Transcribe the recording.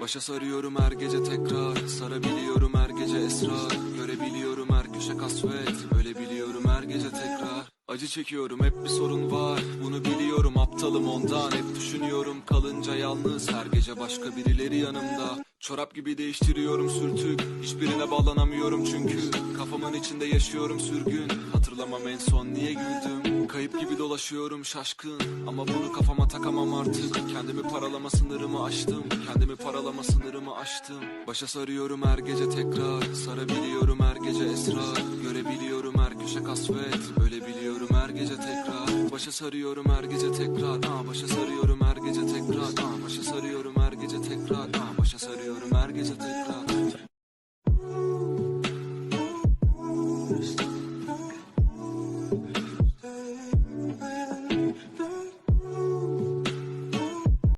Başa sarıyorum her gece tekrar Sarabiliyorum her gece esrar. Görebiliyorum her köşe kasvet Ölebiliyorum Acı çekiyorum hep bir sorun var. Bunu biliyorum aptalım ondan. Hep düşünüyorum kalınca yalnız. Her gece başka birileri yanımda. Çorap gibi değiştiriyorum sürtük. Hiçbirine bağlanamıyorum çünkü. Kafamın içinde yaşıyorum sürgün. Hatırlamam en son niye güldüm. Kayıp gibi dolaşıyorum şaşkın. Ama bunu kafama takamam artık. Kendimi paralama sınırımı aştım. Kendimi paralama sınırımı aştım. Başa sarıyorum her gece tekrar. Sarabiliyorum her gece esrar. Görebiliyorum başa kasvet. Öyle biliyorum her gece tekrar. Başa sarıyorum her gece tekrar. Aa, Başa sarıyorum her gece tekrar. Aa, Başa sarıyorum her gece tekrar. Aa, Başa sarıyorum her gece tekrar.